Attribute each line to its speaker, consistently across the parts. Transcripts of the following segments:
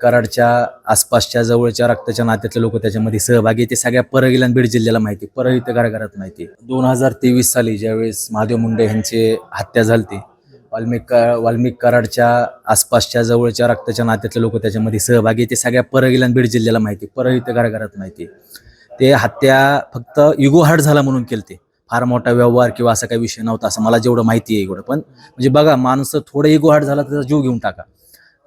Speaker 1: कराडच्या आसपासच्या जवळच्या रक्ताच्या नात्यातले लोक त्याच्यामध्ये सहभागी ते सगळ्या परळीला आणि बीड जिल्ह्याला माहिती आहे. परळी ते घराघरात माहिती दोन हजार तेवीस साली ज्यावेळेस महादेव मुंडे यांची हत्या झाली वाल्मिक वाल्मिक कराडच्या आसपासच्या जवळच्या रक्ताच्या नात्यातले लोक त्याच्यामध्ये सहभागी ते सगळ्या परळीला आणि बीड जिल्ह्याला माहिती आहे. परळी ते घराघरात माहिती ते हत्या फक्त युगो हार्ट झाला म्हणून केलते. फार मोठा व्यवहार किंवा असा काही विषय नव्हता असं मला जेवढं माहिती आहे एवढं. पण म्हणजे बघा माणसं थोडं इगो हार्ट झाला तर जीव घेऊन टाका.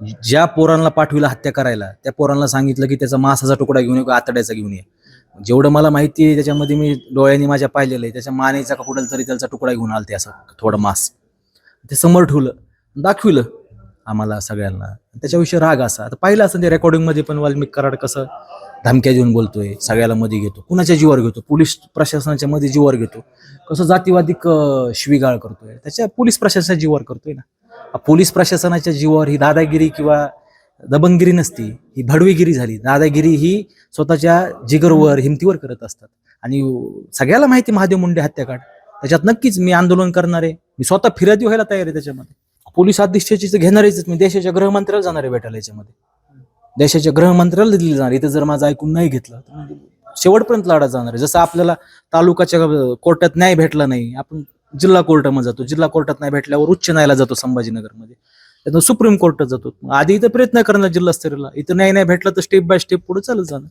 Speaker 1: ज्या पोरांना पाठविला हत्या करायला त्या पोरांना सांगितलं की त्याचा मासाचा तुकडा घेऊन ये किंवा आतड्याचा घेऊन ये. जेवढं मला माहिती आहे त्याच्यामध्ये मी डोळ्यांनी माझ्या पाहिलेलं आहे. त्याच्या मानेचा का कुठला तरी त्याचा तुकडा घेऊन आलते असं थोडं मास. ते समोर ठेवलं दाखविलं आम्हाला सगळ्यांना. त्याच्याविषयी राग असा. आता पाहिलं असं ते रेकॉर्डिंगमध्ये पण वाल्मिक कराड कसं धमक्या देऊन बोलतोय सगळ्याला मध्ये घेतो कुणाच्या जीवावर घेतो पोलीस प्रशासनाच्या मध्ये जीवावर घेतो कसं जातीवादी शिविगाळ करतोय. त्याच्या पोलीस प्रशासनाच्या जीवावर करतोय ना. पोलीस प्रशासनाच्या जीवावर ही दादागिरी किंवा दबंगिरी नसती ही भडवीगिरी झाली. दादागिरी ही स्वतःच्या जिगरवर हिमतीवर करत असतात. आणि सगळ्याला माहिती महादेव मुंडे हत्याकांड. त्याच्यात नक्कीच मी आंदोलन करणार आहे मी स्वतः फिर्यादी व्हायला तयार आहे त्याच्यामध्ये. पोलीस अध्यक्षाची तर घेणारच मी देशाच्या गृहमंत्र्याला जाणार आहे भेटायला याच्यामध्ये. देशाच्या गृहमंत्र्याला दिली जाणार इथं जर माझं ऐकून नाही घेतलं तर शेवटपर्यंत लढा जाणार आहे. जसं आपल्याला तालुकाच्या कोर्टात न्याय भेटला नाही आपण जिल्हा कोर्टामध्ये जातो. जिल्हा कोर्टात नाही भेटल्यावर उच्च न्यायालयात जातो संभाजीनगरमध्ये. त्यातून सुप्रीम कोर्टात जातो. आधी इथं प्रयत्न करणार जिल्हास्तरीयला. इथं न्याय नाही भेटला तर स्टेप बाय स्टेप पुढे चालत जाणार.